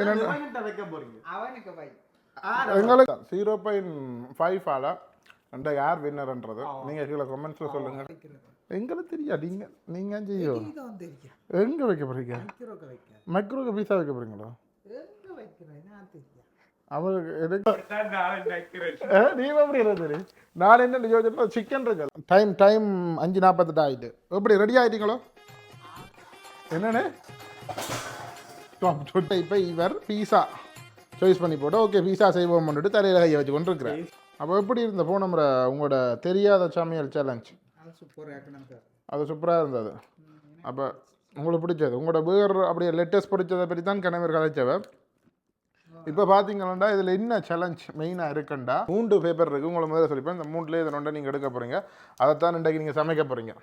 எங்களுக்கு என்னென்ன zero point five ஆல அந்த யார் வின்னர்ன்றது நீங்க கீழே கமெண்ட்ஸ்ல சொல்லுங்க. எங்களுக்கு தெரியாது. நீங்க நீங்க செய்யும் எங்க வைக்க போறீங்க? மைக்ரோக்கு பீஸா வைக்க தெரியும் அவருக்கு நீ எப்படி இருந்தது? நான் என்ன யோசிச்சா சிக்கன் இருக்கு. டைம் டைம் அஞ்சு நாற்பத்தெட்டு ஆயிட்டு. எப்படி ரெடி ஆயிட்டீங்களோ? என்னண்ணே இப்போ இவர் பீஸா சாய்ஸ் பண்ணி போட்டு ஓகே பீஸா செய்வோம் பண்ணிட்டு தலையில் கையை வச்சு கொண்டு இருக்கிறேன் அப்போ எப்படி இருந்த போன முறை உங்களோட தெரியாத சமையல் சேலஞ்ச் அது சூப்பராக இருந்தது. அப்போ உங்களுக்கு பிடிச்சது? உங்களோட வேறு அப்படியே லேட்டஸ்ட் பிடிச்சதை பற்றி தான் கணவர் கதைச்சவ இப்போ பார்த்தீங்கன்னா இதில் என்ன சேலஞ்ச் மெயினாக இருக்குண்டா? மூன்று பேப்பர் இருக்குது உங்களை முதல்ல சொல்லிப்பேன். இந்த மூணுலேயே இதை நொண்டை நீங்கள் எடுக்க போகிறீங்க அதைத்தான் இன்றைக்கு நீங்கள் சமைக்க போகிறீங்க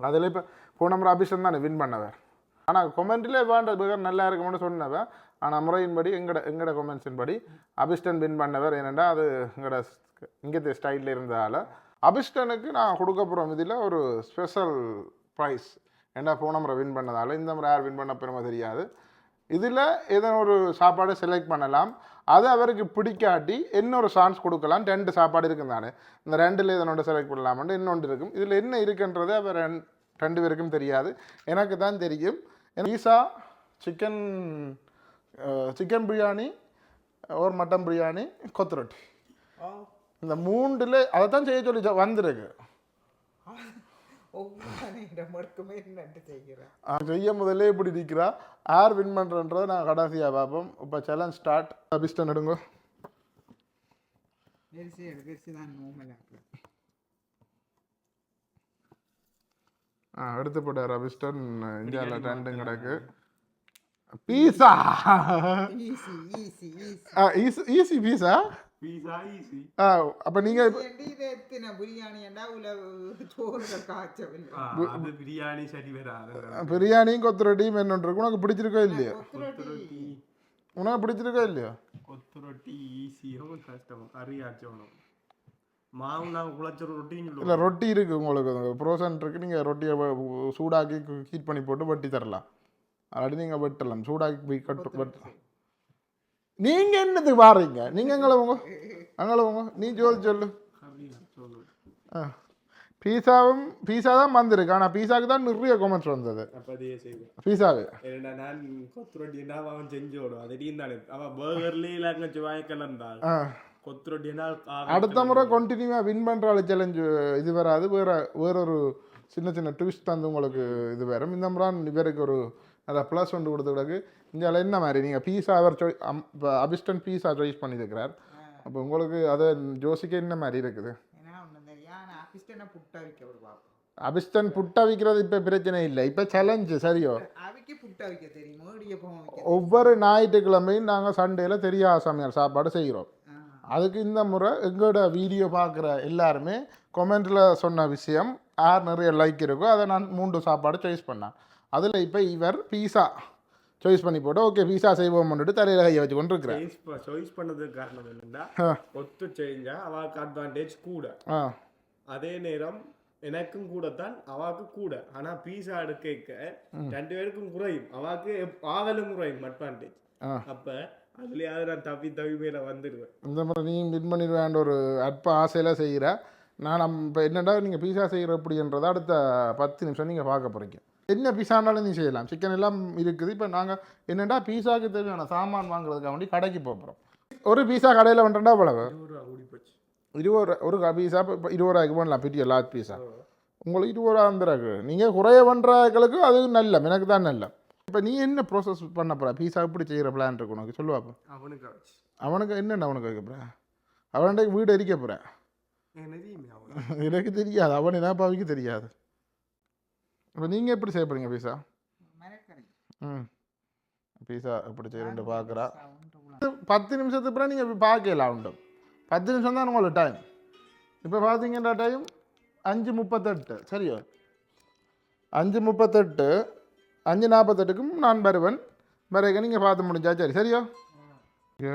அதில் இப்போ போன முறை அபிஷன் தானே வின் பண்ணவர். ஆனால் கொமெண்ட்லேயே வேண்ட பிகர் நல்லா இருக்கும்னு சொன்னவன் ஆனால் முறையின்படி எங்கட எங்கட கொமெண்ட்ஸின் படி அபிஷ்டன் வின் பண்ணவர் ஏனென்றால் அது எங்கட இங்கே ஸ்டைலில் இருந்ததால். அபிஷ்டனுக்கு நான் கொடுக்க போகிறோம் இதில் ஒரு ஸ்பெஷல் ப்ரைஸ் ஏன்னா போன முறை வின் பண்ணதால் இந்த முறை யார் வின் பண்ண பெருமை தெரியாது. இதில் ஏதோ ஒரு சாப்பாடு செலக்ட் பண்ணலாம். அது அவருக்கு பிடிக்காட்டி இன்னொரு சான்ஸ் கொடுக்கலாம். ரெண்டு சாப்பாடு இருக்கும் தானே. இந்த ரெண்டில் இதனோட செலக்ட் பண்ணலாம்னு இன்னொன்று இருக்கும். இதில் என்ன இருக்குன்றது அவர் ரெண்டு பேருக்கும் தெரியாது. எனக்கு தான் தெரியும். பீஸா சிக்கன் சிக்கன் பிரியாணி ஒரு மட்டன் பிரியாணி கொத்து ரொட்டி. இந்த மூன்றில் அதை தான் செய்ய சொல்லி வந்திருக்கு. செய்ய முதல்ல இப்படி நிற்கிறா யார் வின் பண்ணுறன்றதை நான் கடைசியாக பார்ப்போம். இப்போ சேலஞ்ச் ஸ்டார்ட் அபிஷ்டன் எடுங்க. பெருசு பெருசு தான் நோமலாக்கு ஆ எடுத்து போட்டார் அபிஷ்டன் இந்தியாவில் ரெண்டும் கிடக்கு. Pizza? Easy easy easy easy pizza? Pizza easy ஆ அப்போ வராது. பிரியாணியும் கொத்து ரொட்டியும் என்ன இருக்கு. உனக்கு பிடிச்சிருக்கோ இல்லையோ? உனக்கு பிடிச்சிருக்கோ இல்லையோ? கொத்து ரொட்டி ஈஸியும் கஷ்டம். கறி ஆச்சோணும் மாவு நான் குழச்ச ரொட்டின்னு இல்லை சொல்லுவோம் ரொட்டி இருக்குது உங்களுக்கு. ப்ரோசன் இருக்குது நீங்கள் ரொட்டியை சூடாக்கி ஹீட் பண்ணி போட்டு வெட்டி தரலாம். அல்லாட்டி நீங்கள் வெட்டலாம். சூடாக்கி போய் கட்டு வெட்ட நீங்கள் என்னத்துக்கு வாரீங்க? நீங்கள் எங்களை உங்க அங்கே உங்க நீ சொல்லு. சொல்லு. ஆ. பீஸாவும் பீஸா தான் வந்திருக்கு. ஆனால் பீஸாக்கு தான் நிறைய கொமெண்ட்ஸ் வந்தது. பீஸாவு? நான் கொத்து ரொட்டி என்ன அவன் செஞ்சு விடும் அதையும் தானே. அவன் பர்கர்லேயே இல்லாங்க செவ்வாய்க்கிழந்தாள் ஆ. அடுத்த முறை கண்டினியூவாக வின் பண்ணுற சேலஞ்சு இது வராது. வேற வேறொரு சின்ன சின்ன ட்விஸ்ட் வந்து உங்களுக்கு இது வரும். இந்த முறை இவருக்கு ஒரு அதை ப்ளஸ் ஒன்று கொடுத்து கிடக்கு இந்தியாவில் என்ன மாதிரி? நீங்கள் பீஸா அவர் சாய் இப்போ அபிஸ்டன் பீஸா சாய்ஸ் பண்ணியிருக்கிறார். அப்போ உங்களுக்கு அதை ஜோசிக்க என்ன மாதிரி இருக்குது? அபிஸ்டன் புட்டா விற்கிறது இப்போ பிரச்சனை இல்லை. இப்போ சேலஞ்சு சரியோ? ஒவ்வொரு ஞாயிற்றுக்கிழமையும் நாங்கள் சண்டேல தெரியாத சமையல் சாப்பாடு செய்கிறோம். அதுக்கு இந்த முறை எங்களோட வீடியோ பார்க்குற எல்லாருமே கொமெண்ட்டில் சொன்ன விஷயம் யார் நிறைய லைக் இருக்கோ அதை நான் மூன்று சாப்பாடு சாய்ஸ் பண்ணேன். அதில் இப்போ இவர் பீஸா சாய்ஸ் பண்ணி போட்டு ஓகே பீஸா செய்வோம் பண்ணிட்டு தலையில் கையை வச்சு கொண்டு இருக்கிறேன் சாய்ஸ் பண்ணதுக்கு காரணம் என்னன்னா. ஒத்து செஞ்சா அவளுக்கு அட்வான்டேஜ் கூட. ஆ. அதே நேரம் எனக்கும் கூட தான் அவாக்கு கூட. ஆனா பீஸா எடுக்க ரெண்டு பேருக்கும் குறையும். அவாக்கு ஆவலும் குறையும் அட்வான்டேஜ் ஆ. அப்ப அதுலயாவது நான் தப்பி தவி மேல வந்துடுவேன் இந்த முறை நீ வின் பண்ணிடுவேன் ஒரு அற்ப ஆசையில் செய்கிற நான் இப்போ என்னடா நீங்கள் பீஸா செய்கிற அப்படின்றத அடுத்த பத்து நிமிஷம் நீங்கள் பார்க்க போகிறீங்க என்ன பீஸானாலும் நீ செய்யலாம். சிக்கன் எல்லாம் இருக்குது. இப்போ நாங்கள் என்னடா பீஸாக்கு தேவையான சாமான் வாங்குறதுக்காக வேண்டி கடைக்கு போகிறோம் ஒரு பீஸா கடையில் வந்துட்டா இவ்வளவு இருபது ஒரு பீஸா இப்போ இருபது ரூபாய்க்கு பண்ணலாம் பெரிய லார்ஜ் பீஸா உங்களுக்கு இருபது ரூபா வந்துருக்கு. நீங்கள் குறைய பண்ணுறவங்களுக்கு அது நல்ல எனக்கு தான் நல்ல இப்போ நீ என்ன ப்ரோசஸ் பண்ண போகிற பீஸா எப்படி செய்கிற பிளான் இருக்கு உனக்கு? சொல்லுவாப்போ அவனுக்கு அவனுக்கு என்னென்ன அவனுக்கு வைக்க போகிறேன் அவன்கிட்ட வீடு எரிக்க போகிறேன் எனக்கு தெரியாது. அவன் என்ன பாவிக்கு தெரியாது. இப்போ நீங்கள் எப்படி செய்ய போகிறீங்க பீஸா ம். பீஸா எப்படி செய்யறேன் பார்க்குறா. பத்து நிமிஷத்துக்கு அப்புறம் நீங்கள் பார்க்கலாம் உண்டு. பத்து நிமிஷம் தான் உங்களுக்கு டைம் இப்போ பார்த்தீங்கன்னா டைம் அஞ்சு முப்பத்தெட்டு. சரியோ? அஞ்சு முப்பத்தெட்டு. அஞ்சு நாற்பத்தெட்டுக்கும் நான் வருவேன். பிறகு நீங்கள் பார்த்து முடிஞ்சா சரி சரியோ?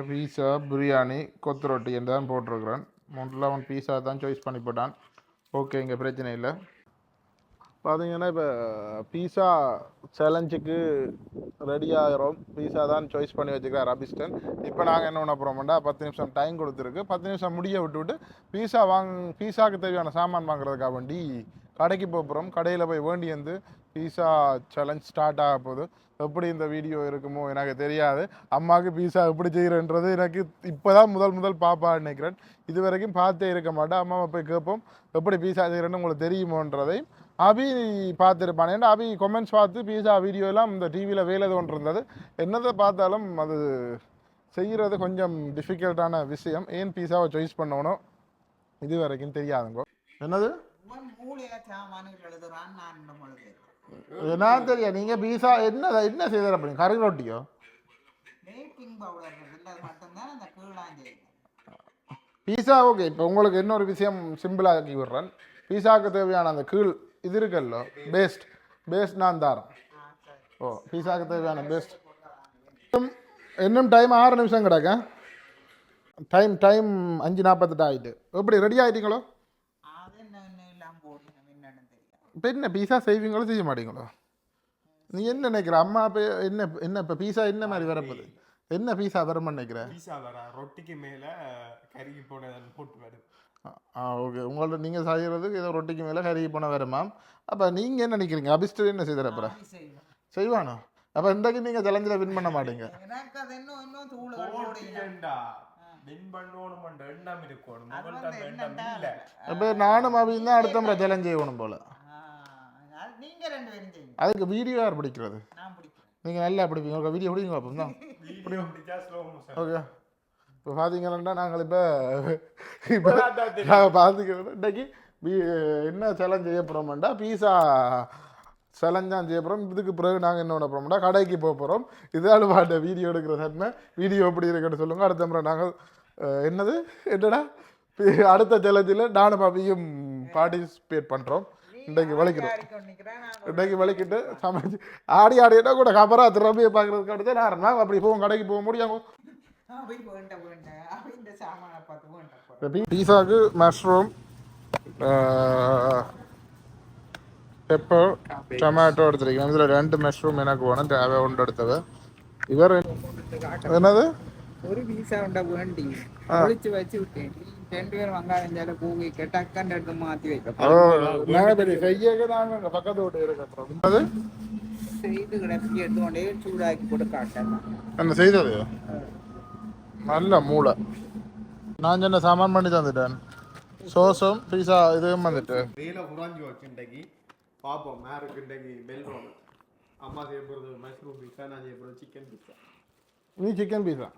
பீஸா பிரியாணி கொத்து ரொட்டி என்று தான் போட்டிருக்கிறேன். மூன்றில் அவன் பீஸா தான் சாய்ஸ் பண்ணி போட்டான். ஓகே இங்கே பிரச்சனை இல்லை. பார்த்தீங்கன்னா இப்போ பீஸா சேலஞ்சுக்கு ரெடி ஆகிறோம். பீஸா தான் சாய்ஸ் பண்ணி வச்சுக்கிறார் அபிஸ்டன் இப்போ நாங்கள் என்ன பண்ண போகிறோம்டா பத்து நிமிஷம் டைம் கொடுத்துருக்கு. பத்து நிமிஷம் முடிய விட்டு விட்டு பீஸா வாங் பீஸாக்கு தேவையான சாமான் வாங்குறதுக்காக வேண்டி கடைக்கு போக போகிறோம் கடையில் போய் வேண்டி வந்து பீஸா சேலஞ்ச் ஸ்டார்ட் ஆக போகுது. எப்படி இந்த வீடியோ இருக்குமோ எனக்கு தெரியாது. அம்மாவுக்கு பீஸா எப்படி செய்கிறன்றது எனக்கு இப்போ தான் முதல் முதல் பாப்பா நினைக்கிறேன். இது வரைக்கும் பார்த்தே இருக்க மாட்டேன். அம்மாவை போய் கேட்போம். எப்படி பீஸா செய்கிறேன்னு உங்களுக்கு தெரியுமோன்றதையும் அபி பார்த்துருப்பான். ஏன்னா அபி கொமெண்ட்ஸ் பார்த்து பீஸா வீடியோ எல்லாம் இந்த டிவியில் வேலை ஒன்று இருந்தது என்னதை பார்த்தாலும் அது செய்கிறது கொஞ்சம் டிஃபிகல்ட்டான விஷயம். ஏன் பீஸாவை சாய்ஸ் பண்ணணும்? இது வரைக்கும் தெரியாதுங்கோ. என்னது? என்ன தெரியும் நீங்கள் பீஸா என்ன என்ன செய்தார் அப்படி. கறி ரொட்டியோ? பீஸா ஓகே இப்போ உங்களுக்கு இன்னொரு விஷயம் சிம்பிளாக்கி விடுறேன். பீஸாவுக்கு தேவையான அந்த கீழ் இது இருக்குல்ல பேஸ்ட் பேஸ்ட் நான் தாரேன் ஓ பீஸாவுக்கு தேவையான பேஸ்ட் இன்னும் டைம் ஆறு நிமிஷம் கிடக்க. டைம் டைம் அஞ்சு நாற்பத்தெட்டு ஆகிட்டு எப்படி ரெடி ஆகிட்டீங்களோ அது என்ன இன்னும் இல்லாமல் போடணும் என்னன்னு தெரியாது இப்போ என்ன பீஸா செய்வீங்களோ செய்ய மாட்டீங்களோ? நீ என்ன நினைக்கிற? அம்மா இப்போ என்ன என்ன இப்போ பீஸா என்ன மாதிரி வரப்போகுது? என்ன பீஸா வரும்னு நினைக்கிற? பீஸா வரா ரொட்டிக்கு மேல கருகி போனதன் போட்டு வருது ஆ ஓகே உங்கள்ட்ட நீங்கள் செய்கிறதுக்கு ஏதோ ரொட்டிக்கு மேலே கருகி போன வருமாம் அப்போ நீங்கள் என்ன நினைக்கிறீங்க? அபிஸ்டர் என்ன செய்தாரப்புறம் ஆவி செய்வேன். அப்போ இன்றைக்கு நீங்கள் சேலஞ்சில் வின் பண்ண மாட்டீங்க. அப்போ நானும் அபியும் தான் அடுத்த முறை சேலஞ்ச் செய்யணும் போல் அது நீங்க ரெண்டு பேரும் செய்யுங்க அதுக்கு வீடியோ யார் பிடிக்கிறது? நான் பிடிக்கிறேன் நீங்கள் நல்லா பிடிப்பீங்க. உங்கள் வீடியோ பிடிங்க பார்ப்போம் தான் வீடியோ பிடிச்சா ஸ்லோ மோஷன் ஓகே. இப்போ பார்த்தீங்கன்னா நாங்கள் இப்போ இப்போ நாங்கள் பார்த்துக்கிறோம் இன்றைக்கி என்ன சேலஞ்ச் செய்ய போகிறோம்டா பீஸா சேலஞ்ச் தான் செய்ய போகிறோம் இதுக்கு பிறகு நாங்கள் என்ன பண்ண போகிறோம்டா கடைக்கு போக போகிறோம் இதால் பாட்ட வீடியோ எடுக்கிற தன்மை வீடியோ எப்படி இருக்குன்னு சொல்லுங்கள் அடுத்த முறை நாங்கள் என்னது? என்னடா? அடுத்த சேலஞ்சில் நானும் பாப்பியும் பார்ட்டிசிபேட் பண்ணுறோம் இன்றைக்கு நான் இன்றைக்கு வலிக்கிட்டு சமைச்சு ஆடி ஆடினா கூட கபரா திறமையை பார்க்குறதுக்கு அடுத்து நான் நாங்கள் அப்படி போவோம் கடைக்கு போக முடியாங்க பீஸாக்கு மஷ்ரூம் பெப்பர் டொமேட்டோ எடுத்துருக்கேன். இதில் ரெண்டு மஷ்ரூம் எனக்கு வேணும் தேவை ஒன்று எடுத்தது இவர் என்னது? ஒரு பீஸா உண்டா வேண்டி? வச்சு விட்டேன். ரெண்டு பேரும் வெங்காயம் சாலை பூவி டக்குன்னு எடுத்து மாற்றி வைக்க ஓ நாங்கள் தெரியும் செய்யக்க நாங்கள் பக்கத்து வீட்டு இருக்கிறோம் என்னது? செய்து கிடப்பி எடுத்து கொண்டே சூடாக்கி போட்டு காட்டேன் என்ன செய்தது? நல்ல மூளை. நான் சொன்ன சாமான் பண்ணி தந்துட்டேன். சோஸும் பீஸா இதுவும் வந்துட்டு. வேலை குறைஞ்சி வச்சு இன்றைக்கு பார்ப்போம் யாருக்கு இன்றைக்கு பெல் ரோல் அம்மா செய்ய போகிறது மஷ்ரூம் பீஸா நான் செய்ய போகிறது சிக்கன் பீஸா நீ சிக்கன் பீஸா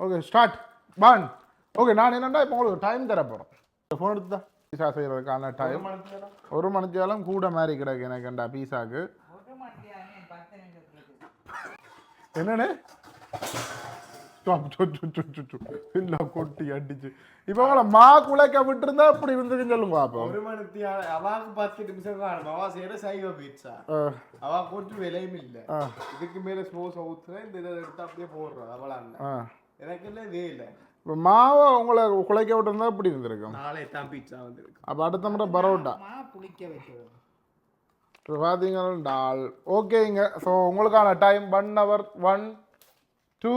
ஓகே ஸ்டார்ட் பான் ஓகே நான் என்னண்டா இப்போ உங்களுக்கு டைம் தர போகிறேன் ஃபோன் எடுத்து தான் பீஸா செய்கிறதுக்கான டைம் ஒரு மணித்தாலும் கூட மாதிரி கிடக்கு பீஸாக்கு மணி பத்து நிமிஷத்துக்கு என்னண்ணே? இல்லை கொட்டி அடிச்சு. இப்போ உங்களை மா குலைக்க விட்டுருந்தா இப்படி இருந்துக்குன்னு சொல்லுங்க அப்போ. ஒரு மணிக்கு அவாக்கு பத்து நிமிஷம் காணும் அவா செய்யற சைவ பீட்சா அவா கொஞ்சம் விலையும் இல்லை. இதுக்கு மேல ஸ்மோஸ் ஊத்துறேன் இந்த இதை எடுத்து அப்படியே போடுறோம் அவளா ஆ. எனக்கு இல்லை இதே இல்லை. இப்போ மாவை உங்களை குலைக்க விட்டுருந்தா இப்படி இருந்திருக்கும்? நாளை தான் பீட்சா வந்துருக்கு. அப்போ அடுத்த முறை பரோட்டா. மா புளிக்க வைக்கிறது. இப்போ பார்த்தீங்கன்னா ஓகேங்க ஸோ உங்களுக்கான time one hour one two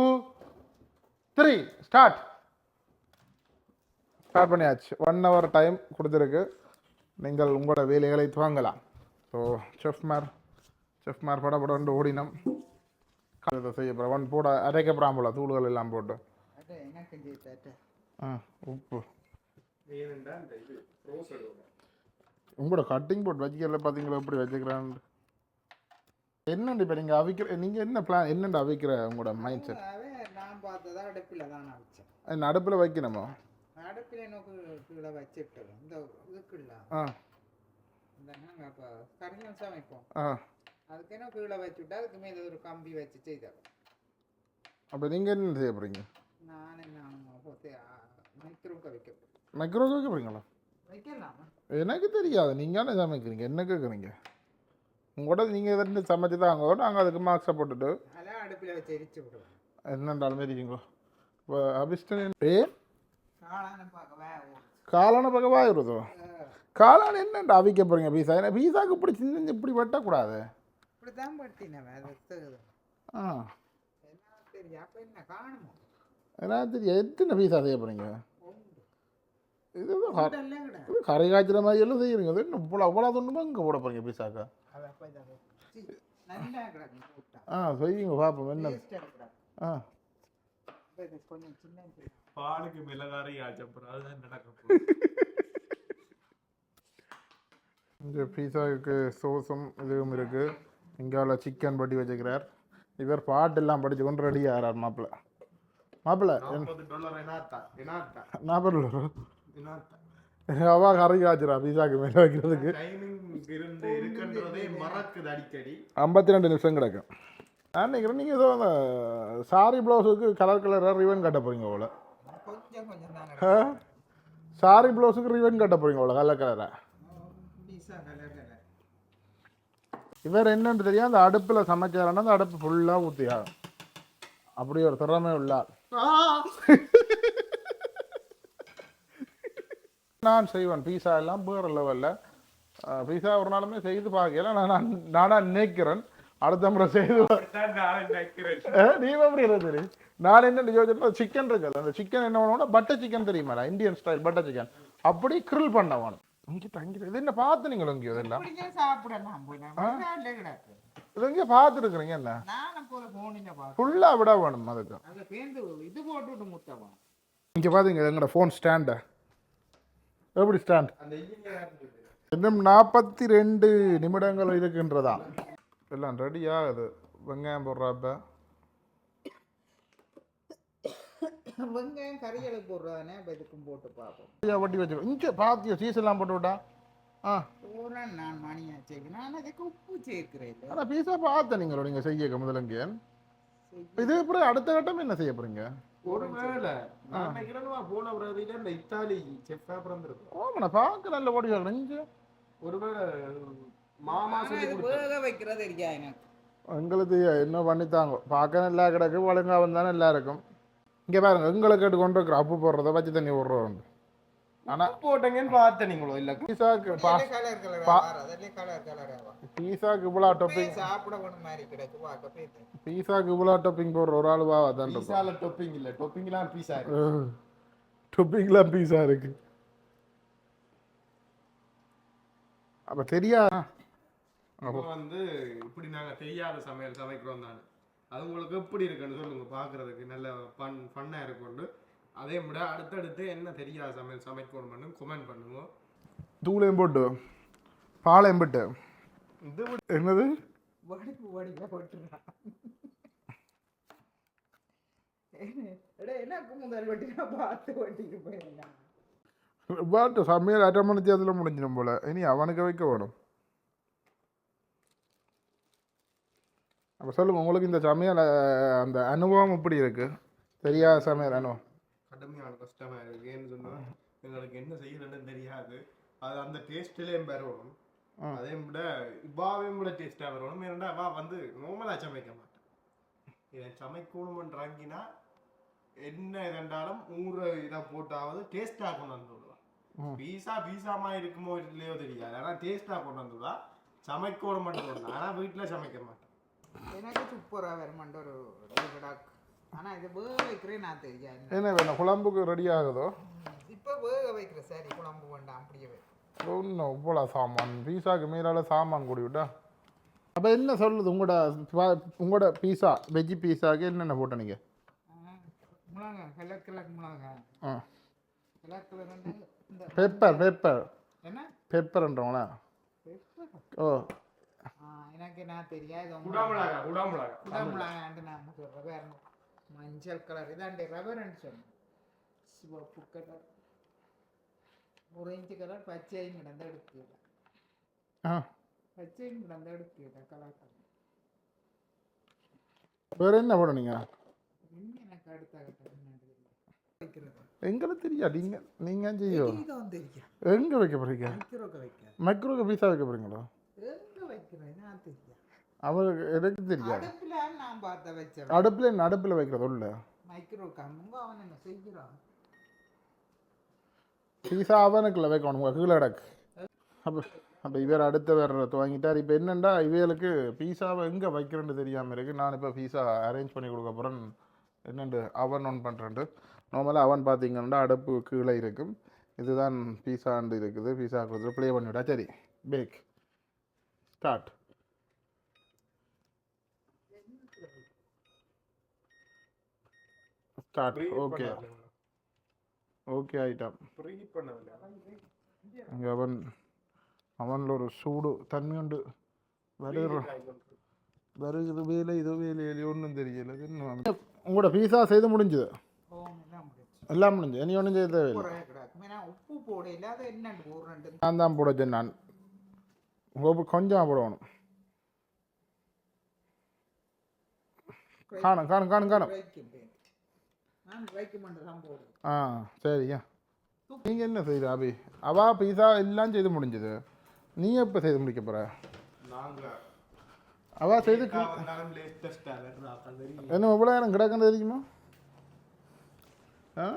three start start பண்ணியாச்சு. ஒன் ஹவர் டைம் கொடுத்துருக்கு. நீங்கள் உங்களோட வேலைகளை துவங்கலாம். ஸோ செஃப்மார் செஃப்மார் பட படம் ஓடினம். செய்ய போகிறோம் ஒன் போட அரைக்க போல தூள்கள் எல்லாம் போட்டு. உப்பு. உங்களோட கட்டிங் போர்ட் வச்சுக்கல பார்த்தீங்களா எப்படி வச்சுக்கிறான் என்னண்டு இப்போ நீங்கள் அவிக்கிற நீங்கள் என்ன பிளான் என்னண்டு அவிக்கிற உங்களோட மைண்ட் செட் நான் பார்த்ததா அடுப்பில் தான் நான் வச்சேன். அடுப்பில் வைக்கணுமோ? அடுப்பில் எனக்கு கீழே வச்சுட்டு இந்த இதுக்குள்ள. ஆ. இந்த நாங்கள் இப்போ கறியும் சமைப்போம் ஆ. அதுக்கு என்ன கீழே வச்சுட்டு அதுக்கு மேலே ஒரு கம்பி வச்சு செய்தோம் அப்போ நீங்கள் என்ன செய்ய போகிறீங்க போகிறீங்களா வைக்கலாமா? எனக்கு தெரியாது. நீங்கள் தானே சமைக்கிறீங்க? என்ன கேட்குறீங்க உங்களோட நீங்கள் எதாவது சமைச்சு தான் அங்கே நாங்கள் அதுக்கு மார்க்ஸை போட்டுட்டு. என்னண்டாலுமே இருக்கீங்களோ இப்போ அபிஸ்டன் பேர்? காளான பார்க்க வே ஓடுச்சு காளான பக்கவா இருதோ காளான் என்னண்டா அவிக்க போறீங்க பீஸா ஏன்னா பீஸாக்கு இப்படி சின்ன இப்படி வெட்டக்கூடாது. ஆ. எல்லாம் தெரியும் அப்ப என்ன காணுமோ? தெரியும் எத்தனை பீஸா செய்ய போறீங்க? இது கரை காய்ச்சிற மாதிரி எல்லாம் செய்யறீங்க. அது என்ன இவ்வளோ அவ்வளோ துண்டுமா இங்கே போட போறீங்க பீஸாக்கா. ஆ செய்யுங்க பார்ப்போம் என்ன? ஆ. பாலுக்கு மிளகாரி ஆச்சப்புறம் அதுதான் நடக்க போகுது. இந்த பீஸாவுக்கு சோஸும் இதுவும் இருக்கு. இங்கால சிக்கன் பட்டி வச்சுக்கிறார். இவர் பாட்டெல்லாம் படிச்சு கொண்டு ரெடி ஆகிறார் மாப்பிள்ள. மாப்பிள்ள நாற்பது டாலர் அவா கரை காய்ச்சிரா பீஸாக்கு மேலே வைக்கிறதுக்கு. ஐம்பத்தி ரெண்டு நிமிஷம் கிடக்கும் நான் நினைக்கிறேன் நீங்கள் ஏதோ அந்த சாரி ப்ளவுஸுக்கு கலர் கலராக ரிவன் கட்ட போகிறீங்க ஆ? சாரி ப்ளவுஸுக்கு ரிவன் கட்ட போகிறீங்க போல கலர் கலராக இவர் என்னன்னு தெரியும் அந்த அடுப்பில் சமைச்சாருன்னா அந்த அடுப்பு ஃபுல்லாக ஊற்றியா அப்படி ஒரு திறமை உள்ளார் நான் செய்வேன். பீஸா எல்லாம் வேறு லெவலில் பீஸா ஒரு நாளுமே செய்து பார்க்கல. நான் நான் நானாக நினைக்கிறேன். அடுத்த முறை செய்து நீ எப்படி இருந்தது நான் என்ன யோசிச்சா சிக்கன் இருக்குது. அந்த சிக்கன் என்ன பண்ணுவோம்னா பட்டர் சிக்கன் தெரியுமா இந்தியன் ஸ்டைல் பட்டர் சிக்கன் அப்படி கிரில் பண்ண வேணும். இங்கே தங்கி இது என்ன பார்த்து நீங்கள் இங்கே இதெல்லாம்? சாப்பிடலாம் இது இங்கே பார்த்துருக்குறீங்க என்ன? ஃபுல்லாக விட வேணும் அதுக்கு? இது போட்டுவிட்டு முத்தவா? இங்கே பார்த்தீங்க எங்களோட ஃபோன் ஸ்டாண்டை எப்படி ஸ்டாண்ட் அந்த இன்ஜினியர் இன்னும் நாற்பத்தி ரெண்டு நிமிடங்கள் இருக்கின்றதா? எல்லாம் ரெடி ஆகுது வெங்காயம் போடுறப்ப வெங்காயம் கறிகளை போடுறதானே? அப்போ இதுக்கும் போட்டு பார்ப்போம். ஐயா வட்டி வச்சு இங்கே பார்த்தியோ சீசெல்லாம் போட்டு விட்டா? ஆ. பூரா நான் மணியா சேர்க்கணும் நான் அதுக்கு உப்பு சேர்க்கிறேன் ஆனால் பீஸா பார்த்தேன் நீங்களோ நீங்கள் செய்ய. முதலங்க இது அப்புறம் அடுத்த கட்டம் என்ன செய்ய போறீங்க? ஒருவேளை நான் நினைக்கிறேன் போன பிரதியில இந்த இத்தாலி செஃப்பா பிறந்திருக்கும் ஓமண்ணா பார்க்க நல்ல ஓடி இங்கே ஒருவேளை மாமா. வேக வைக்கிறது இருக்கா எனக்கு. எங்களுக்கு என்ன பண்ணித்தாங்க? பார்க்க நல்லா கிடக்கு ஒழுங்கா வந்தாலும் நல்லா இருக்கும். இங்கே பாருங்க எங்களை கேட்டு கொண்டு இருக்கிற அப்பு போடுறத பச்சை தண்ணி விடுறோம் ஆனால் போட்டீங்கன்னு பார்த்தேன் நீங்களோ? இல்ல பீஸாக்கு பீஸாக்கு இவ்வளோ டொப்பிங் பீஸாக்கு இவ்வளோ டொப்பிங் போடுற ஒரு ஆள் வா அதான் பீஸால டொப்பிங் இல்ல டொப்பிங்லாம் பீஸா டொப்பிங்லாம் பீஸா இருக்கு. அப்போ தெரியா? அப்போ வந்து இப்படி நாங்க தெரியாத சமையல் சமைக்கிறோம் தானே. அது உங்களுக்கு எப்படி இருக்குன்னு சொல்லுங்க பாக்குறதுக்கு நல்ல ஃபன் ஃபன்னா இருக்கும்னு அதே விட அடுத்தடுத்து என்ன தெரியாத சமையல் சமைக்கணும்னு கமெண்ட் பண்ணுங்க. தூளையும் போட்டு பாலையும் போட்டு இது என்னது? வடிப்பு வடிப்பா போட்டுருக்கான். பாட்டு சமையல் அரை மணி தேதியில் முடிஞ்சிடும் போல. இனி அவனுக்கு வைக்க வேணும். அப்போ சொல்லுங்க உங்களுக்கு இந்த சமையல் அந்த அனுபவம் எப்படி இருக்கு? தெரியாத சமையல் அனுபவம். கடுமையான கஷ்டமா இருக்கு ஏன்னு சொன்னா எங்களுக்கு என்ன செய்யறதுன்னு தெரியாது. அது அந்த டேஸ்ட்லயும் வரணும் ஆ. அதே விட இவ்வாவையும் விட டேஸ்டா வரணும் ஏன்னா அவ வந்து நார்மலா சமைக்க மாட்டேன் இவன் சமைக்கணும்ன்றாங்கினா என்ன இதென்றாலும் ஊற இதை போட்டாவது டேஸ்டா கொண்டு வந்து விடுவான் ம். பீஸா பீஸாமா இருக்குமோ இல்லையோ தெரியாது. ஆனா டேஸ்டா கொண்டு வந்துடுவா சமைக்கணும் மட்டும் கொண்டு ஆனா வீட்டுல சமைக்க மாட்டேன் எனக்கு சூப்பராக வருமாண்ட ஒரு ஆனால் இது வேக வைக்கிறேன் நான் தெரியாது என்ன வேணும்? குழம்புக்கு ரெடி ஆகுதோ? இப்போ வேக வைக்கிற சரி குழம்பு வேண்டாம் அப்படியே. இன்னும் இவ்வளோ சாமான். பீஸாக்கு மீறால சாமான் கூடி விட்டா? அப்போ என்ன சொல்லுது உங்களோட உங்களோட பீஸா வெஜ்ஜி பீஸாக்கு என்னென்ன போட்ட நீங்கள் மிளகா கிழக்கு கிழக்கு மிளகா ஆ. வந்து இந்த பெப்பர் பெப்பர் என்ன? பெப்பர்ன்றவங்களா? ஓ. எனக்கு நான் தெரியாது. குடாமிளகா குடாமிளகா குடமிளகாண்டு நான் சொல்கிறேன் வேற மஞ்சள் கலர் இதாண்டி ரவர்ன்னு சொன்னேன். சிவப்பு கலர் orange கலர் பச்சையும் கிடந்த எடுத்துக்கிட்ட ஆ. பச்சையும் கிடந்த எடுத்துக்கிட்ட கலர் கலர் வேற என்ன போட நீங்கள் இன்னும் எனக்கு அடுத்த கட்டம் என்னன்னு தெரியல. வைக்கிறது. எங்களுக்கு தெரியாது. நீங்கள் நீங்கள் செய்யோ? இதுதான் தெரியும் எங்கே வைக்க போகிறீங்க மைக்ரோக்கு வைக்க மைக்ரோக்கு பீஸா வைக்க போகிறீங்களோ எங்க வைக்கிறேன்? அவருக்கு எனக்கு தெரியாது. அடுப்புல நான் பார்த்த வச்சேன் அடுப்பில் என்ன அடுப்பில் வைக்கிறது உள்ள? மைக்ரோ கம்முங்க அவன் என்ன செய்கிறான் பீஸா அவனுக்குள்ள வைக்கணும் கீழே கிடக்கு. அப்போ அப்போ இவர் அடுத்தவர் துவங்கிட்டார் இப்போ என்னென்னா இவர்களுக்கு பீஸாவை எங்கே வைக்கிறேன்னு தெரியாமல் இருக்குது நான் இப்போ பீஸா அரேஞ்ச் பண்ணி கொடுக்க போகிறேன் என்னென்று அவன் ஒன் பண்ணுறேன்ட்டு நார்மலாக அவன் பார்த்தீங்கன்னா அடுப்பு கீழே இருக்கும். இதுதான் பீஸாண்டு இருக்குது. பீஸா கொடுத்து ப்ளே பண்ணிவிட்டா சரி bake start start okay okay ஆயிட்டான் அங்கே அவன் அவனில் ஒரு சூடு தண்ணி உண்டு. வருகிற வருகிறது வேலை இது வேலை ஒன்றும் தெரியல. என்ன? உங்களோட பீஸா செய்து முடிஞ்சுது? எல்லாம் முடிஞ்சு இனி ஒன்றும் செய்ய தேவையில்லை. உப்பு போட இல்லாத போடுறேன் நான் தான் போட சொன்னான். உப்பு கொஞ்சம் போடணும். காணும் காணும் காணும் காணும் வைக்கின்றேன் நான் வைக்க மாட்டேன் தான் போடுறேன் ஆ சரியா நீங்கள் என்ன செய்கிற அபி? அவா பீஸா எல்லாம் செய்து முடிஞ்சது. நீ எப்போ செய்து முடிக்க போகிற அவா செய்து என்ன எவ்வளோ நேரம் கிடக்குன்னு தெரியுமா? ஆ?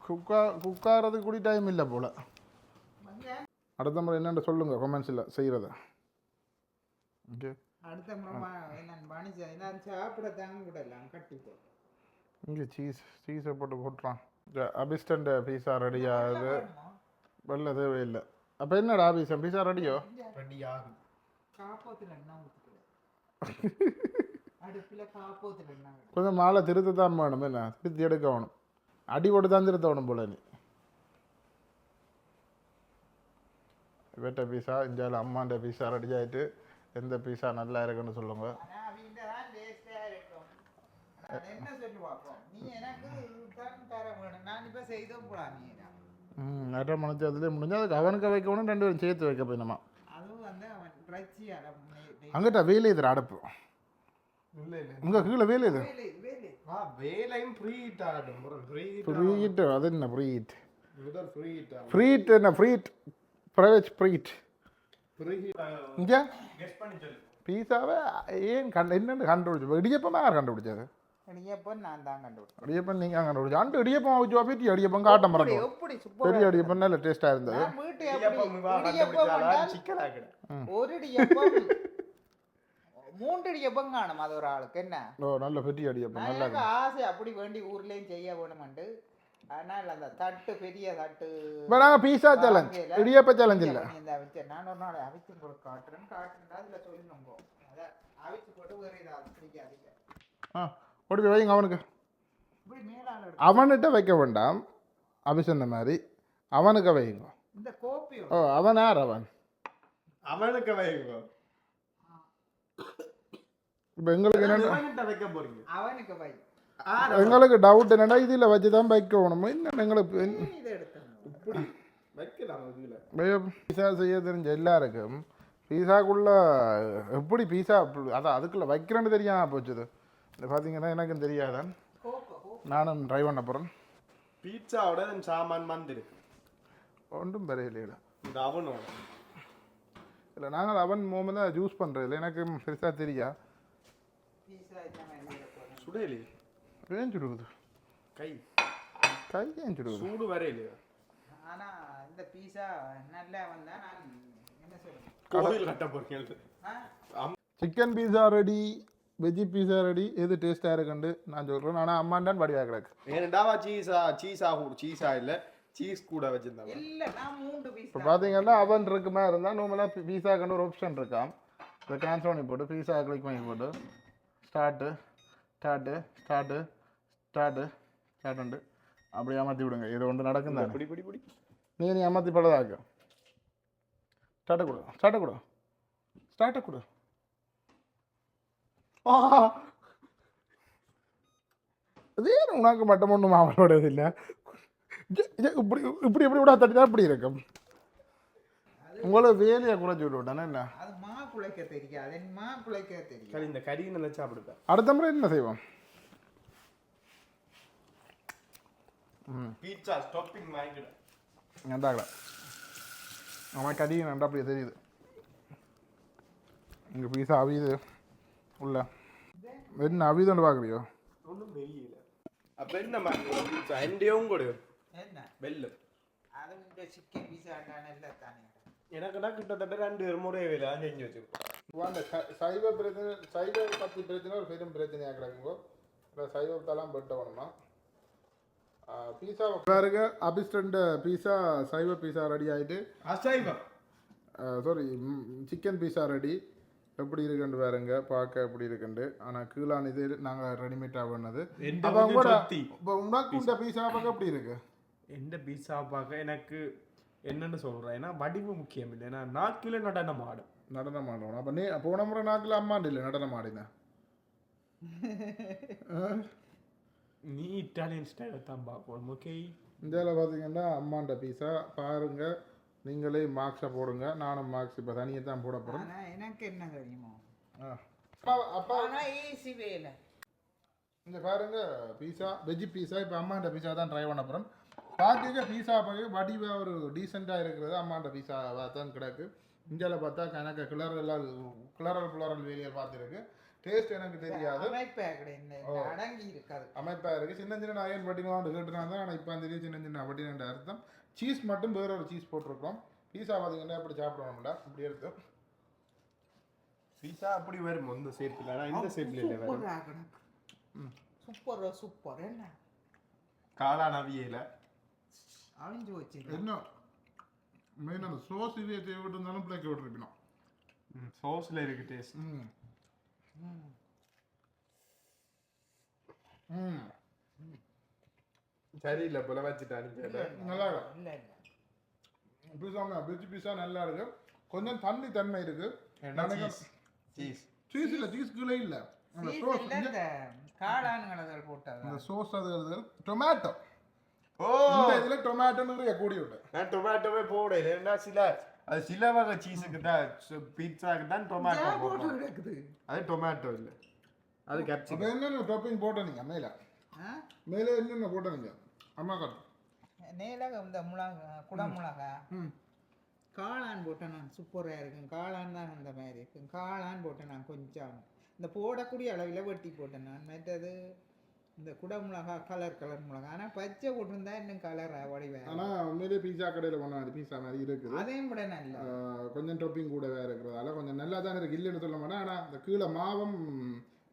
குக்கா குக்காரதுக்கு கூட டைம் இல்லை போல். அடுத்த முறை என்னென்னு சொல்லுங்க கொமெண்ட்ஸில் செய்கிறத ஓகே அடுத்த முறை சாப்பிட தாங்க விடலாம் கட்டி போட்டு இங்கே சீஸ் சீஸை போட்டு போட்டுறான் அபிஸ்டண்ட் பீஸா ரெடி ஆகுது. வெள்ள தேவையில்லை அப்போ என்னடா அபிஸ்டன் பீஸா ரெடியோ ரெடி ஆகும். கொஞ்சம் மாலை திருத்த தான் வேணும் என்ன? திருத்தி எடுக்க வேணும். அடி போட்டு தான் திருத்த வேணும் போல நீ இவட்ட பீஸா இந்தியாவில் அம்மாண்ட பீஸா ரெடி ஆகிட்டு எந்த பீஸா நல்லா இருக்குன்னு சொல்லுங்க ஆனா அவங்க தான் டேஸ்டாக இருக்கும் நான் என்ன சொல்லி பார்ப்போம் நீ எனக்கு தான் தர வேணும் நான் இப்போ செய்தோ போடா நீ ம் நிறைய மனச்சு அதுலேயே முடிஞ்சு அதுக்கு அவனுக்கு வைக்கணும் ரெண்டு பேரும் சேர்த்து வைக்க போயினமா அதுவும் வந்து அவன் அடம் அங்கிட்ட வேலை இது அடுப்பு கீழே வேலை இது ஆகட்டும் அது என்ன ஆகும் ஃப்ரீட் என்ன ஃப்ரீட் ப்ரைவேட் ஃப்ரீட் ப்ரீஹீட் இங்கே கெஸ் பண்ணி சொல்லு பீஸாவை ஏன் கண்டு என்னென்னு கண்டுபிடிச்சு இடியப்பம் யார் கண்டுபிடிச்சது இடியப்பம் நான் தான் கண்டுபிடிச்சேன். இடியப்பம் நீங்கள் அண்டு இடியப்பம் வச்சு பெரிய இடியப்பம் காட்ட மறக்கும் எப்படி சூப்பர் பெரிய இடியப்பம் நல்ல டேஸ்ட்டாக இருந்தது. ஒரு இடியப்பம் மூன்று இடியப்பம் காணும். அது ஒரு ஆளுக்கு என்ன? ஓ நல்ல பெரிய இடியப்பம் நல்லா ஆசை அப்படி வேண்டி ஊர்லயும் செய்ய வேணுமெண்டு. ஆனால் அந்த தட்டு பெரிய தட்டு. நாங்கள் பீஸா சேலஞ்ச். இடியப்ப சேலஞ்ச் இல்லை. நீ இந்த அவிச்ச நான் ஒரு நாள் அவிச்சு உங்களுக்கு காட்டுறேன். காட்டுறேன் அதில் சொல்லணுங்க அதான் அவிச்சு போட்டு வேறு ஏதாவது பிடிக்காதீங்க. ஆ. ஓடி போய் வைங்க அவனுக்கு. அவன்கிட்ட வைக்க வேண்டாம். அபிஷந்த மாதிரி அவனுக்கு வைங்க. ஓ அவன் யார் அவன்? அவனுக்கு வைங்க. இப்போ எங்களுக்கு என்ன இவன்கிட்ட வைக்க போறீங்க? அவனுக்கு வை. எங்களுக்கு டவுட் என்னடா இதில் வச்சு தான் வைக்கணும் என்ன எங்களுக்கு பீஸா செய்ய தெரிஞ்ச எல்லாருக்கும் பீஸாக்குள்ள எப்படி பீஸா அதான் அதுக்குள்ளே வைக்கிறேன்னு தெரியாம போச்சுது. இது பார்த்தீங்கன்னா எனக்கும் தெரியாதான் நானும் ட்ரை பண்ண போகிறேன் பீட்சாவோட சாமான் வந்திருக்கு ஒன்றும் பெரியலையில இந்த அவனோட. இல்லை நாங்கள் அவன் மோமே தான் யூஸ் பண்ணுறது எனக்கு பெருசாக தெரியா? சுடலி ஏன் சுடுக்குது கை. கை ஏன் சுடுக்குது சூடு வரையிலையா ஆனா இந்த பீஸா நல்லா வந்தா நான் என்ன சொல்லுவேன் கோவில் கட்ட போறீங்க. ஆ? Chicken pizza ready veggie pizza ready எது டேஸ்ட்டாக இருக்குன்னு நான் சொல்கிறேன் ஆனால் அம்மாண்டான் வடிவாக கிடக்கு. ஏன்டாவா சீஸா சீஸா கூட சீஸா இல்ல சீஸ் கூட வச்சிருந்தாங்க இல்ல நான் மூன்று பீஸ் இப்போ பார்த்தீங்கன்னா அவன் இருக்குமா இருந்தால் நார்மலாக பீஸாக்குன்னு ஒரு ஆப்ஷன் இருக்கான் இதை கேன்சல் பண்ணி போட்டு பீஸா கிளிக் பண்ணி போட்டு start start start start start அப்படி ஏமாற்றி விடுங்க. இது ஒன்று நடக்கும் தானே. பிடி பிடி பிடி. நீ நீ ஏமாற்றி பழதாக்கு. ஸ்டார்ட்டை கொடு ஸ்டார்ட்டை கொடு. ஸ்டார்ட்டை கொடு. அதே உனக்கு மட்டும் ஒன்றும் அவளோடது இல்லை இப்படி இப்படி இப்படி விட தட்டினா இப்படி இருக்கும். உங்களை வேலையை குறைச்சி விட்டுவிட்டானே என்ன? அது மா குழைக்க தெரியாது என் மா குழைக்க தெரியும் சரி இந்த கறி நல்லா சாப்பிடுங்க அடுத்த முறை என்ன செய்வோம்? ம் பீட்சா ஸ்டாப்பிங் வாங்கிடு நண்டாகல அவன் கடி நண்டா அப்படியே தெரியுது. இங்கே பீஸா அவியுது. உள்ள என்ன அவியுதுன்னு பார்க்குறியோ ஒன்றும் தெரியல அப்ப என்ன மாதிரி பீட்சா என்டையும் கூட என்ன வெல்லும் அது இந்த சிக்கன் பீஸா இல்லை தானே எனக்குன்னா கிட்டத்தட்ட ரெண்டு முறை வேலை செஞ்சு வச்சிருக்கோம் ச- சைவ பிரச்சனை சைவ பத்தி பிரச்சனை ஒரு பெரும் பிரச்சனையாக கிடக்குங்கோ இந்த சைவத்தெல்லாம் பெட்ட வேணுமா பீஸா பாருங்க அபிஸ்டண்ட் பீஸா சைவ பீஸா ரெடி ஆயிட்டு அசைவம் சாரி சிக்கன் பீஸா ரெடி எப்படி இருக்குன்னு பாருங்க பார்க்க எப்படி இருக்குண்டு ஆனால் கீழான இது நாங்கள் ரெடிமேடாக பண்ணது. எந்த அப்போ உங்களோட. இப்போ உனக்கு இந்த பீஸா பார்க்க எப்படி இருக்கு? எந்த பீஸா பார்க்க எனக்கு என்னன்னு சொல்றேன். ஏன்னா வடிவு முக்கியம் இல்லை. ஏன்னா நாக்கில நடனம் ஆடும். நடனம் ஆடணும் அப்போ நீ போன முறை நாக்கில் அம்மாண்டு இல்லை நடனம் ஆடினேன் நீ இட்டாலியன் ஸ்டைலை தான் பார்க்கணும் ஓகே இந்தியாவில் பார்த்தீங்கன்னா அம்மாண்ட பீஸா பாருங்க. நீங்களே மார்க்ஸை போடுங்க. நானும் மார்க்ஸ் இப்போ தனியாக தான் போட போகிறேன் எனக்கு என்ன தெரியுமோ? அப்பா அப்பா. ஈஸி வேலை. இந்த பாருங்க பீஸா வெஜ் பீஸா இப்போ அம்மாண்ட பீஸா தான் ட்ரை பண்ண போகிறேன் பார்க்க பீஸா பார்க்க வடிவாக ஒரு டீசெண்டாக இருக்கிறது. அம்மாண்ட பீஸாவாக தான் கிடக்கு. இந்தியாவில் பார்த்தா கணக்கு கிளறல் கிளறல் புளறல் வேலையை பார்த்துருக்கு. டேஸ்ட் எனக்கு தெரியாது. அமைப்பாக இருக்குது. சின்ன சின்ன அயன் பட்டினான்னு கேட்டுனாங்க ஆனால் இப்போ அந்த சின்ன சின்ன பட்டினன்ற அர்த்தம். சீஸ் மட்டும் வேற ஒரு சீஸ் போட்டிருக்கோம். பீஸா பார்த்தீங்கன்னா எப்படி சாப்பிடுவோம்ல அப்படி எடுத்து பீஸா அப்படி வரும்? இந்த ஷேப்பில் ஆனால் இந்த ஷேப்பில் இல்லை வரும் சூப்பரா சூப்பர் என்ன? காளான் அவியல அழிஞ்சு வச்சு என்ன? மெயின் அந்த சோஸ் இதே தேவைட்டு இருந்தாலும் பிள்ளைக்கு விட்டுருப்பினோம் சோஸில் இருக்கு டேஸ்ட் ம். ம். சரியில்லை போல வச்சுட்டானு நல்லா இருக்கு இல்ல இல்ல பீஸா வெஜ் பீஸா நல்லா இருக்கு கொஞ்சம் தண்ணி தன்மை இருக்கு. சீஸ் சீஸ் இல்லை சீஸ் கீழே இல்லை. இந்த சோஸ் அது அது டொமேட்டோ ஓ! இந்த இதில் டொமேட்டோ நிறைய கூடி விட்டு நான் டொமேட்டோவே போடல. ஏன்னா சில அது சில வகை சீஸுக்கு தான். பீட்சாக்கு தான் டொமேட்டோ போட்டு அது டொமேட்டோ இல்லை. அது கேப்சிகம் என்னென்ன டாப்பிங் போட்டீங்க? மேலே? மேலே என்னென்ன போட்டீங்க? அம்மா காட்டு நேலாக இந்த மிளகா குடமிளகா ம். காளான் போட்டேன் நான் சூப்பராக இருக்கும். காளான் தான் அந்த மாதிரி இருக்கும். காளான் போட்டேன் நான் கொஞ்சம். இந்த போடக்கூடிய அளவில் வெட்டி போட்டேன் நான். மற்றது இந்த குடமிளகா கலர் கலர் மிளகா ஆனால் பச்சை போட்டிருந்தா இன்னும் கலர் வடிவேன் ஆனால் உண்மையிலேயே பீஸா கடையில் பண்ண பீஸா மாதிரி இருக்குது. அதையும் விட நல்ல. கொஞ்சம் டொப்பிங் கூடவே இருக்கிறதால கொஞ்சம் நல்லா தான் இருக்குது இல்லைன்னு சொல்ல மாட்டேன். ஆனால் அந்த கீழே மாவும்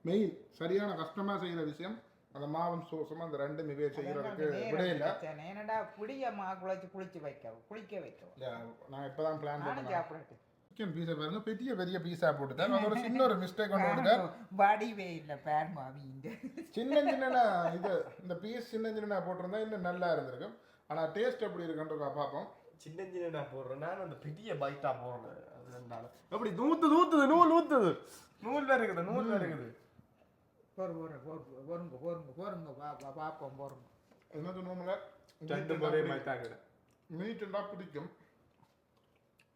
மெயின் சரியான கஷ்டமாக செய்கிற விஷயம். அந்த மாவும் சோசமும் அந்த ரெண்டு மிக செய்கிறதுக்கு விடையில என்னடா புளிய மா குழைச்சி புளிச்சு வைக்க குளிக்க வைக்க நான் இப்போ தான் பிளான் நானும் பண்ணேன். சாப்பிடட்டு சிக்கன் பீஸா பாருங்க பெரிய பெரிய பீஸா போட்டுட்டேன். அது ஒரு சின்ன ஒரு மிஸ்டேக் கொண்டு வந்துட்டேன் வடிவே இல்லை பேர் மாவிங்க சின்ன சின்ன இது இந்த பீஸ் சின்ன சின்ன போட்டிருந்தா இன்னும் நல்லா இருந்திருக்கும். ஆனால் டேஸ்ட் எப்படி இருக்குன்றத பார்ப்போம். சின்ன சின்ன நான் போடுறேன். நான் அந்த பெரிய பைட்டா போடுறேன். எப்படி நூத்து நூத்துது நூல் நூத்துது நூல் வேற இருக்குது நூல் வேற இருக்குது பொறு பொறு பொறு பொறுங்க பொறுங்க பொறுங்க பா பார்ப்போம் பொறுங்க என்ன சொன்னோம்ல ரெண்டு முறை மாட்டாங்க மீட்டுண்டா பிடிக்கும்.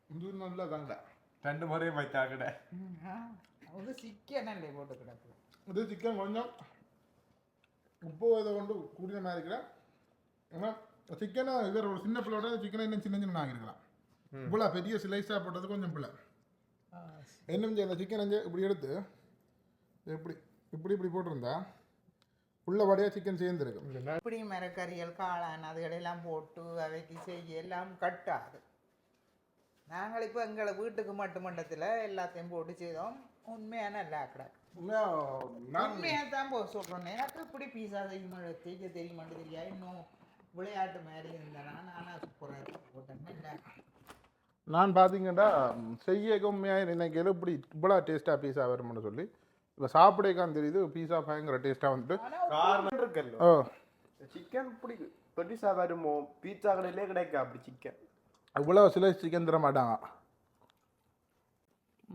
இது நல்லா தாங்க ரெண்டு முறை மாட்டாங்கட. அது சிக்கனல்ல போட்டு கிடக்கு இது சிக்கன் கொஞ்சம் உப்பு இதை கொண்டு கூடிய மாதிரி இருக்கிறேன் ஏன்னா சிக்கனை இவர் ஒரு சின்ன பிள்ளையோட சிக்கனை இன்னும் சின்ன சின்ன ஆகிருக்கலாம் இவ்வளோ பெரிய சிலைஸாக போட்டது கொஞ்சம் பிள்ளை. என்ன இந்த சிக்கன் இப்படி எடுத்து இப்படி இப்படி இப்படி போட்டிருந்தா உள்ள வடையாக சிக்கன் சேர்ந்துருக்கு இப்படி மரக்கறிகள் காளான் அதுகளெல்லாம் போட்டு அவைக்கு செய்ய எல்லாம் கட்டாது. நாங்கள் இப்போ எங்களை வீட்டுக்கு மட்டும் மட்டத்தில் எல்லாத்தையும் போட்டு செய்தோம். உண்மையான நல்லா கிடக்கு. நான் உண்மையாக தான் போ சொல்கிறோம் எனக்கு இப்படி பீஸா செய்ய செய்ய தெரிய மாட்டேன் தெரியா இன்னும் விளையாட்டு மாதிரி இருந்தேனா நானும் சூப்பராக போட்டேன். நல்லா நான் பார்த்தீங்கன்னா செய்ய உண்மையாக இன்னைக்கு இப்படி இவ்வளோ டேஸ்ட்டாக பீஸா வரும்னு சொல்லி இப்போ சாப்பிடக்கான் தெரியுது பீஸா பயங்கர டேஸ்ட்டாக வந்துட்டு. காரணம் சிக்கன் இப்படி பெருசா வருமோ? பீட்சா கடையிலே கிடைக்கா அப்படி சிக்கன் இவ்வளோ சில சிக்கன் தர மாட்டாங்க.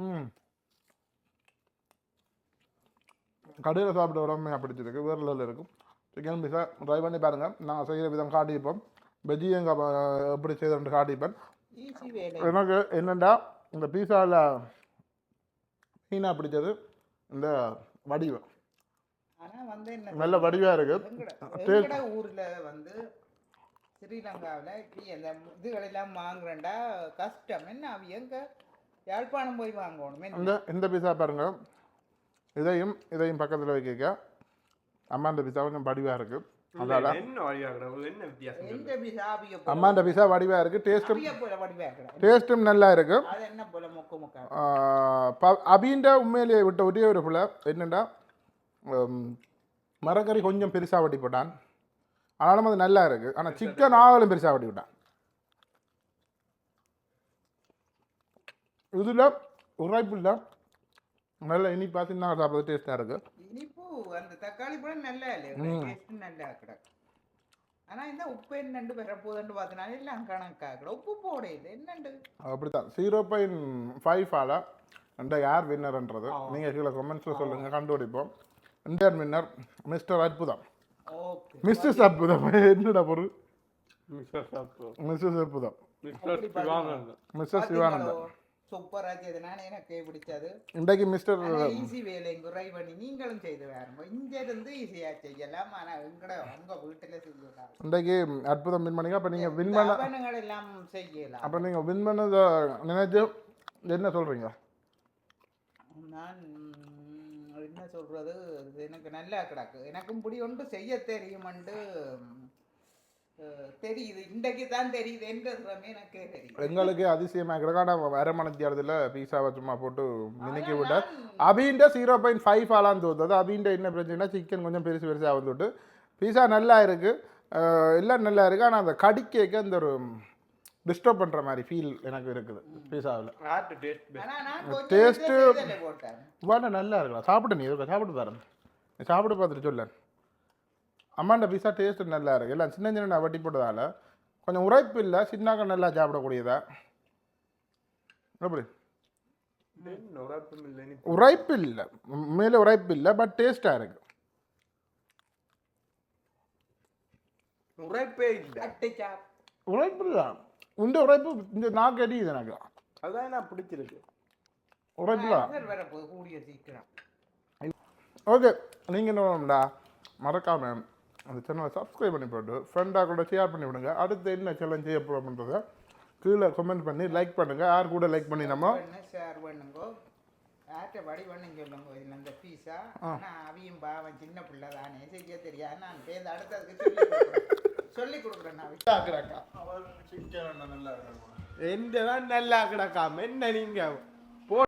ம். கடையில் சாப்பிட உடம்பு பிடிச்சிருக்கு வேறு லெவலில் இருக்கும். சிக்கன் பீஸா ட்ரை பண்ணி பாருங்கள் நான் செய்கிற விதம் காட்டியிருப்போம் வெஜ்ஜி எங்கள் எப்படி செய்தோம்னு காட்டியிருப்பேன் எனக்கு என்னென்னா இந்த பீஸாவில் மெயினாக பிடிச்சது. இந்த வடிவம். ஆனால் வந்து என்ன நல்ல வடிவாக இருக்குது ஊர்ல வந்து ஸ்ரீலங்காவில் இப்படி அந்த இதுகளெல்லாம் வாங்குறேன்டா கஷ்டம். என்ன அவ எங்க? யாழ்ப்பாணம் போய் வாங்கணும்? இந்த இந்த பீஸா பாருங்க. இதையும் இதையும் பக்கத்தில் வைக்க அம்மா இந்த பீஸா கொஞ்சம் வடிவாக இருக்குது அவிய அம்மாண்ட பிசா வடிவாக இருக்குது டேஸ்ட்டும் டேஸ்ட்டும் நல்லா இருக்கு. அது என்ன போல? மொக்க மொக்க. ஆஹ் ப- அபின்ற உண்மையிலேயே விட்ட ஒரே ஒரு புல என்னென்னா மரக்கறி கொஞ்சம் பெருசாக வட்டி போட்டான். ஆனாலும் அது நல்லா இருக்கு. ஆனால் சிக்கன் ஆகலும் பெருசாக வட்டி விட்டான். இதில் உரைப்பு இல்லை நல்ல இனிப்பா சின்ன சாப்பிட்றது டேஸ்ட்டாக இருக்கு. இனிப்பு அந்த தக்காளி பழம் நல்லா இல்லை டேஸ்ட் நல்லா கிடக்கு ஆனா இந்த உப்பு என்னண்டு வரப்போகுதுன்னு பார்த்தனால எல்லாம் கணக்காக உப்பு போட இல்லை என்னண்டு? அப்படித்தான். ஜீரோ பாயிண்ட் ஃபைவ் ஆல அந்த யார் வின்னர்ன்றது நீங்கள் கீழே கமெண்ட்ஸில் சொல்லுங்கள் கண்டுபிடிப்போம். Indian winner mister Arputham. Okay. Mrs Arputham. என்னடா பொருள்? மிஸ்டர் அற்புதம். மிஸ்டர் சிவானந்தம் மிஸ்டர் சிவானந்தன் சூப்பரா செய்தனால எனக்கு பிடிச்சது. இன்றைக்கு மிஸ்டர் ஈஸி வேலை. குறை பண்ணி நீங்களும் செய்து வேறுங்க இங்க இருந்து ஈஸியா செய்யலாம். ஆனா எங்கட உங்க வீட்டுல செய்யலாம் இன்றைக்கு அற்புதம் வின் பண்ணீங்க அப்போ நீங்கள் வின் பண்ண எல்லாம் செய்யலாம். அப்போ நீங்கள் வின் பண்ணதை நினைச்சு என்ன சொல்கிறீங்க நான் என்ன சொல்றது? இது எனக்கு நல்லா கிடக்கு. எனக்கும் இப்படி ஒன்று செய்ய தெரியுமெண்டு தெரியுது. இன்றைக்கு தான் தெரியுது என்றதுமே எனக்கே தெரியும் எங்களுக்கு அதிசயமாக கிடக்கு ஆனால் அரை மணித்தியாரத்தில் பீஸாவை சும்மா போட்டு மினிக்கி ஆனா விட்டார் அபின்ற ஜீரோ பாயிண்ட் ஃபைவ் ஆலான்னு தோணுது. அபின்ற என்ன பிரச்சனைனா சிக்கன் கொஞ்சம் பெருசு பெருசாக வந்துட்டு பீஸா நல்லா இருக்குது எல்லாம் நல்லா இருக்குது ஆனால் அந்த கடிக்கேக்க இந்த ஒரு டிஸ்டர்ப் பண்ணுற மாதிரி ஃபீல் எனக்கு இருக்குது பீஸாவில். ஹார்ட் டேஸ்ட் ஆனா நான் கொஞ்சம் Taste- இதை செய்தலே போட்டேன். வேணா நல்லா இருக்கலாம். சாப்பிட்டு நீ இருக்கா சாப்பிட்டு பாரு. நீ சாப்பிட்டு பார்த்துட்டு சொல்ல. அம்மாண்ட பீஸா டேஸ்ட் நல்லா இருக்கு. எல்லாம் சின்ன சின்ன வட்டி போட்டதால கொஞ்சம் உரைப்பு இல்லை சின்னாக்க நல்லா சாப்பிடக்கூடியதா? எப்படி உரைப்பு இல்லை. மேலே உரைப்பு இல்லை பட் டேஸ்ட்டாக இருக்கு. உரைப்பே இல்லை. உரைப்பு இல்லை. இந்த உரைப்பு இந்த நாக்கு அடிக்குது எனக்கு. அதான் நான் பிடிச்சிருக்கு. உரைப்பு இல்லை. வரப்போகுது கூடிய சீக்கிரம். ஓகே நீங்கள் என்ன பண்ணணும்டா? மறக்காம அந்த சேனலை சப்ஸ்கிரைப் பண்ணி போட்டு ஃப்ரெண்டாக கூட ஷேர் பண்ணி விடுங்க. அடுத்து என்ன சேலஞ்ச் செய்ய போகிறோம்ன்றதை கீழே கமெண்ட் பண்ணி லைக் பண்ணுங்கள் யார் கூட லைக் பண்ணி நம்ம ஷேர் பண்ணுங்க. யார்கிட்ட வடி பண்ணுங்க சொல்லுங்க. இதில் அந்த பீஸா ஆனால் அவியும் பாவம் சின்ன பிள்ளை தானே. செய்ய தெரியாது. நான் பேருந்து அடுத்ததுக்கு சொல்லி கொடுக்குறேன். சொல்லி கொடுக்குறேன் நான். எந்த தான் நல்லா கிடக்காம என்ன நீங்க?